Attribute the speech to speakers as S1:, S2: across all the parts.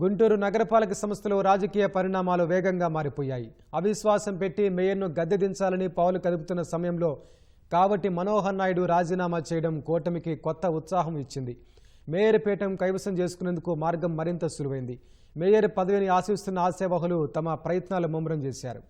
S1: గుంటూరు నగరపాలక సంస్థలో రాజకీయ పరిణామాలు వేగంగా మారిపోయాయి. అవిశ్వాసం పెట్టి మేయర్ను గద్దెదించాలని పావులు కదుపుతున్న సమయంలో కాబట్టి మనోహర్ నాయుడు రాజీనామా చేయడం కూటమికి కొత్త ఉత్సాహం ఇచ్చింది. మేయర్ పీఠం కైవసం చేసుకునేందుకు మార్గం మరింత సులువైంది. మేయర్ పదవిని ఆశిస్తున్న ఆశావహులు తమ ప్రయత్నాలు ముమ్మరం చేశారు.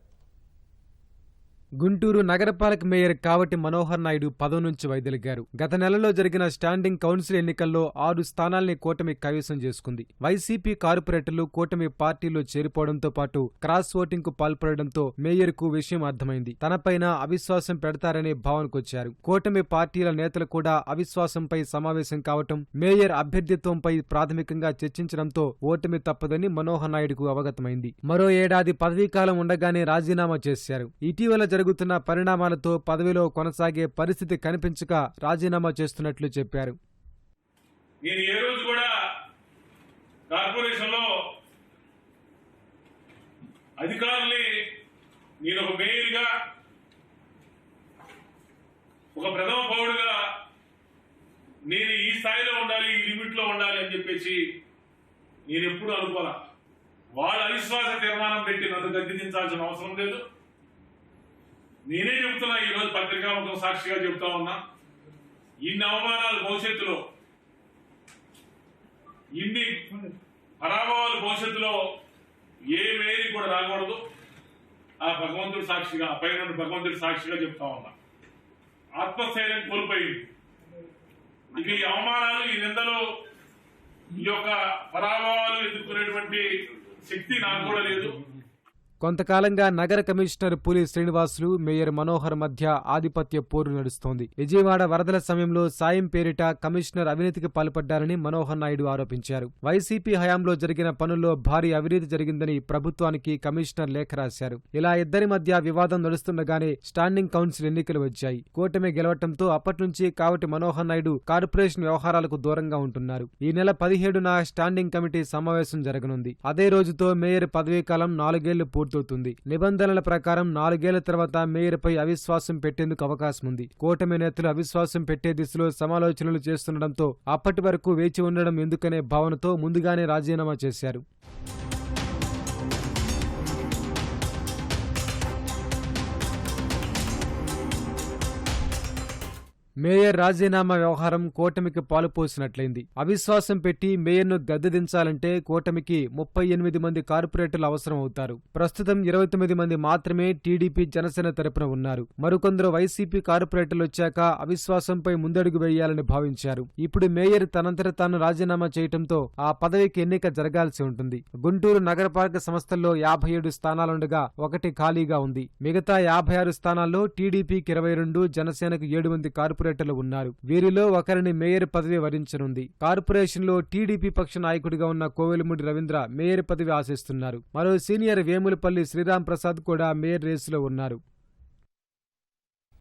S1: గుంటూరు నగరపాలక మేయర్ కావటి మనోహర్ నాయుడు పదవి నుంచి వైదొలిగారు. గత నెలలో జరిగిన స్టాండింగ్ కౌన్సిల్ ఎన్నికల్లో ఆరు స్థానాల్ని కూటమి కైవసం చేసుకుంది. వైసీపీ కార్పొరేటర్లు కూటమి పార్టీలో చేరిపోవడంతో పాటు క్రాస్ ఓటింగ్కు పాల్పడడంతో మేయర్కు విషయం అర్థమైంది. తనపైన అవిశ్వాసం పెడతారనే భావనకొచ్చారు. కూటమి పార్టీల నేతలు కూడా అవిశ్వాసంపై సమావేశం కావటం మేయర్ అభ్యర్థిత్వంపై ప్రాథమికంగా చర్చించడంతో ఓటమి తప్పదని మనోహర్ నాయుడుకు అవగతమైంది. మరో ఏడాది పదవీకాలం ఉండగానే రాజీనామా చేశారు. ఇటీవల జరుగుతున్న పరిణామాలతో పదవిలో కొనసాగే పరిస్థితి కనిపించక రాజీనామా చేస్తున్నట్లు చెప్పారు.
S2: నేను ఏ రోజు కూడా కార్పొరేషన్లో అధికారుల్ని నేను ఒక మేయర్గా ఒక ప్రథమ పౌరుడుగా నేను ఈ స్థాయిలో ఉండాలి ఈ లిమిట్లో ఉండాలి అని చెప్పేసి నేను ఎప్పుడూ అనుకోలే. వాళ్ళ అవిశ్వాస తీర్మానం పెట్టి నన్ను గద్దెదించాల్సిన అవసరం లేదు. నేనే చెబుతున్నా ఈరోజు పత్రికాముఖం సాక్షిగా చెబుతా ఉన్నా. ఇన్ని అవమానాలు భవిష్యత్తులో ఇన్ని పరాభవాలు భవిష్యత్తులో ఏ కూడా రాకూడదు. ఆ భగవంతుడి సాక్షిగా ఆ పైన భగవంతుడి సాక్షిగా చెప్తా ఉన్నా. ఆత్మస్థైర్యం కోల్పోయింది. ఇక ఈ అవమానాలు ఈ నిందలు ఈ యొక్క పరాభవాలు ఎదుర్కొనేటువంటి శక్తి నాకు కూడా లేదు.
S1: కొంతకాలంగా నగర కమిషనర్ పులి శ్రీనివాసులు మేయర్ మనోహర్ మధ్య ఆధిపత్య పోరు నడుస్తోంది. విజయవాడ వరదల సమయంలో సాయం పేరిట కమిషనర్ అవినీతికి పాల్పడ్డారని మనోహర్ నాయుడు ఆరోపించారు. వైసీపీ హయాంలో జరిగిన పనుల్లో భారీ అవినీతి జరిగిందని ప్రభుత్వానికి కమిషనర్ లేఖ రాశారు. ఇలా ఇద్దరి మధ్య వివాదం నడుస్తుండగానే స్టాండింగ్ కౌన్సిల్ ఎన్నికలు వచ్చాయి. కూటమి గెలవటంతో అప్పటినుంచి కావటి మనోహర్ నాయుడు కార్పొరేషన్ వ్యవహారాలకు దూరంగా ఉంటున్నారు. ఈ నెల పదిహేడున స్టాండింగ్ కమిటీ సమావేశం జరగనుంది. అదే రోజుతో మేయర్ పదవీకాలం నాలుగేళ్ళు పూర్తి పూర్తవుతుంది నిబంధనల ప్రకారం నాలుగేళ్ళ తర్వాత మేయర్పై అవిశ్వాసం పెట్టేందుకు అవకాశం ఉంది కూటమి నేతలు అవిశ్వాసం పెట్టే దిశలో సమాలోచనలు చేస్తుండటంతో అప్పటి వరకు వేచి ఉండడం ఎందుకనే భావనతో ముందుగానే రాజీనామా చేశారు. మేయర్ రాజీనామా వ్యవహారం కూటమికి పాలుపోసినట్లయింది అవిశ్వాసం పెట్టి మేయర్ను గద్దెదించాలంటే కూటమికి ముప్పై ఎనిమిది మంది కార్పొరేటర్లు అవసరం అవుతారు. ప్రస్తుతం ఇరవై తొమ్మిది మంది మాత్రమే టీడీపీ జనసేన తరపున ఉన్నారు. మరికొందరు వైసీపీ కార్పొరేటర్లు వచ్చాక అవిశ్వాసంపై ముందడుగు వేయాలని భావించారు. ఇప్పుడు మేయర్ తనంతట తాను రాజీనామా చేయడంతో ఆ పదవికి ఎన్నిక జరగాల్సి ఉంటుంది. గుంటూరు నగరపాలక సంస్థల్లో యాభై ఏడు స్థానాలుండగా ఒకటి ఖాళీగా ఉంది. మిగతా యాభై ఆరు స్థానాల్లో టీడీపీకి ఇరవై రెండు జనసేనకు ఏడు మంది కార్పొరేటర్లు ఉన్నారు. వీరిలో ఒకరిని మేయర్ పదవి వరించనుంది. కార్పొరేషన్లో టీడీపీ పక్ష నాయకుడిగా ఉన్న కోవెలమూడి రవీంద్ర మేయర్ పదవి ఆశిస్తున్నారు. మరో సీనియర్ వేములపల్లి శ్రీరాం ప్రసాద్ కూడా మేయర్ రేసులో ఉన్నారు.